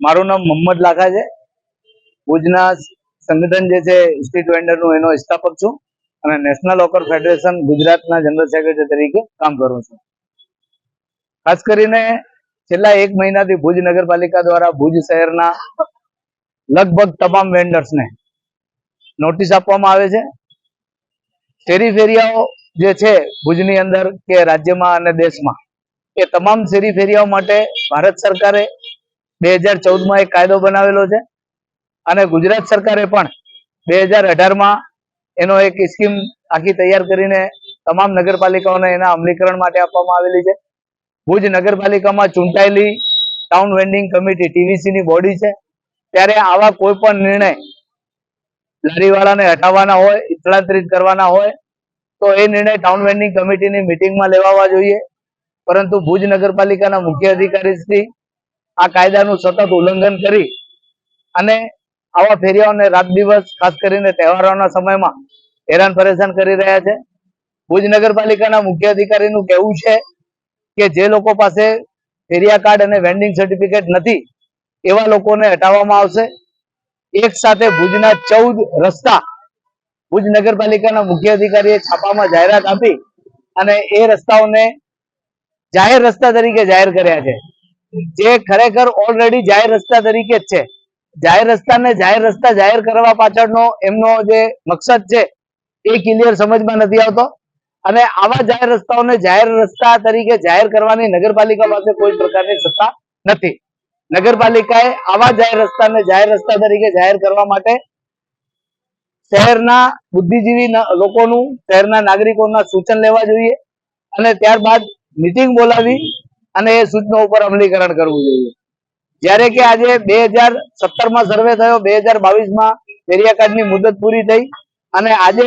મારું નામ મોહમ્મદ લાખા છે. ભુજના સંગઠન જે છે સ્ટ્રીટ વેન્ડરનું એનો સ્થાપક છું અને નેશનલ હોકર ફેડરેશન ગુજરાતના જનરલ સેક્રેટરી તરીકે કામ કરું છું. ખાસ કરીને છેલ્લા એક મહિનાથી ભુજ નગરપાલિકા દ્વારા ભુજ શહેરના લગભગ તમામ વેન્ડર્સને નોટિસ આપવામાં આવે છે. શેરી ફેરિયાઓ જે છે, ભુજની અંદર કે રાજ્યમાં અને દેશમાં, એ તમામ શેરી ફેરિયાઓ માટે ભારત સરકારે બે હજાર ચૌદમાં એક કાયદો બનાવેલો છે. અને ગુજરાત સરકારે પણ બે હજાર અઢારમાં એનો એક સ્કીમ આખી તૈયાર કરીને તમામ નગરપાલિકાઓને એના અમલીકરણ માટે આપવામાં આવેલી છે. ભુજ નગરપાલિકામાં ચૂંટાયેલી ટાઉન વેન્ડિંગ કમિટી ટીવીસી ની બોડી છે. ત્યારે આવા કોઈ પણ નિર્ણય લારીવાળાને હટાવવાના હોય, સ્થળાંતરિત કરવાના હોય, તો એ નિર્ણય ટાઉન વેન્ડિંગ કમિટીની મિટિંગમાં લેવાવા જોઈએ. પરંતુ ભુજ નગરપાલિકાના મુખ્ય અધિકારી શ્રી આ કાયદાનું સતત ઉલ્લંઘન કરી અને આવા ફેરિયાઓને રાત દિવસ, ખાસ કરીને તહેવારોના સમયમાં હેરાન પરેશાન કરી રહ્યા છે. ભુજ નગરપાલિકાના મુખ્ય અધિકારીનું કહેવું છે કે જે લોકો પાસે ફેરિયા કાર્ડ અને વેન્ડિંગ સર્ટિફિકેટ નથી, એવા લોકોને હટાવવામાં આવશે. એક સાથે ભુજના ચૌદ રસ્તા ભુજ નગરપાલિકાના મુખ્ય અધિકારીએ છાપામાં જાહેરાત આપી અને એ રસ્તાઓને જાહેર રસ્તા તરીકે જાહેર કર્યા છે. જે ખરેખર ઓલરેડી જાહેર રસ્તા તરીકે છે. જાહેર રસ્તાને જાહેર રસ્તા જાહેર કરવા પાછળનો એમનો જે મકસદ છે એ ક્લિયર સમજમાં નથી આવતો. અને આવા જાહેર રસ્તાઓને જાહેર રસ્તા તરીકે જાહેર કરવાની નગરપાલિકા પાસે કોઈ પ્રકારની સત્તા નથી. નગરપાલિકાએ આવા જાહેર રસ્તાને જાહેર રસ્તા તરીકે જાહેર કરવા માટે શહેરના બુદ્ધિજીવી લોકોનું, શહેરના નાગરિકોના સૂચન લેવા જોઈએ. અને ત્યારબાદ મિટિંગ બોલાવી અને એ સૂચનો ઉપર અમલીકરણ કરવું જોઈએ. જ્યારે કે આજે બે હજાર સર્વે થયો, બે હજાર બાવીસમાં કાર્ડની મુદત પૂરી થઈ અને આજે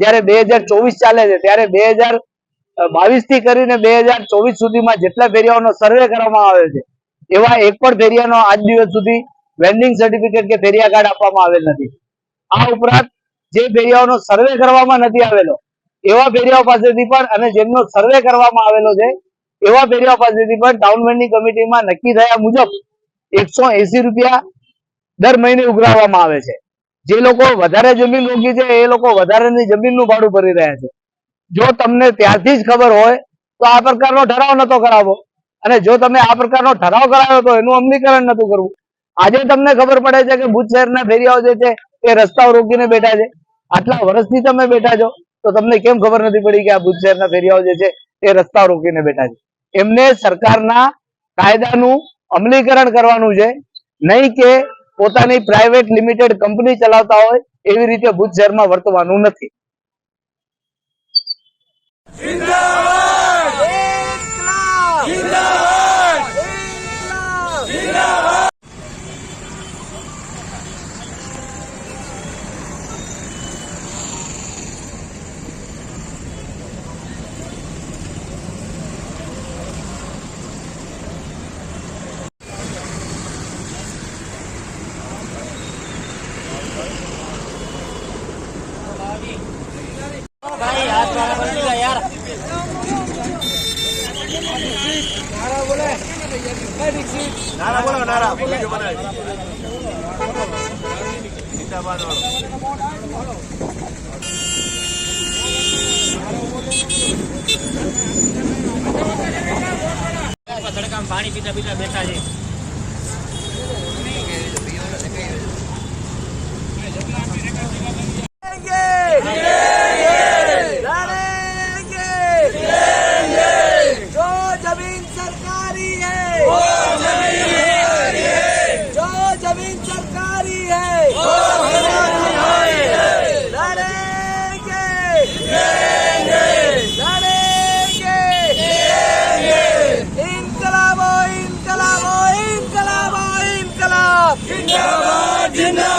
જ્યારે બે ચાલે છે, ત્યારે બે બાવીસથી કરીને બે હજાર ચોવીસ સુધીમાં જેટલા ફેરિયાઓનો સર્વે કરવામાં આવે છે, એવા એક પણ ફેરિયાનો આજ દિવસ સુધી વેન્ડિંગ સર્ટિફિકેટ કે ફેરિયા કાર્ડ આપવામાં આવેલ નથી. આ ઉપરાંત જે ફેરિયાઓનો સર્વે કરવામાં નથી આવેલો, એવા ફેરિયાઓ પાસેથી પણ અને જેમનો સર્વે કરવામાં આવેલો છે એવા ફેરિયાઓ પાસેથી પણ ટાઉનમેન્ટની કમિટીમાં નક્કી થયા મુજબ એકસો રૂપિયા દર મહિને ઉઘરાવવામાં આવે છે. જે લોકો વધારે જમીન રોકી છે, એ લોકો વધારેની જમીનનું ભાડું ભરી રહ્યા છે. જો તમને ત્યારથી જ ખબર હોય, તો આ પ્રકારનો ઠરાવ નતો કરાવો અને જો તમે આ પ્રકારનો ઠરાવ કરાવ્યો તો એનું અમલીકરણ નતું કરવું. આજે તમને ખબર પડે છે કે ભુજ શહેરના ફેરિયાઓ જે છે, એ રસ્તાઓ રોકીને બેઠા છે. આટલા વર્ષથી તમે બેઠા છો, તો તમને કેમ ખબર નથી પડી કે આ ભુજ શહેરના ફેરિયાઓ જે છે, એ રસ્તા રોકીને બેઠા છે? એમને સરકારના કાયદાનું અમલીકરણ કરવાનું છે. નહીં કે પોતાની પ્રાઇવેટ લિમિટેડ કંપની ચલાવતા હોય એવી રીતે ભુજ વર્તવાનું નથી. તડકામાં પાણી પીતા પીતા બેઠા છે. Medina.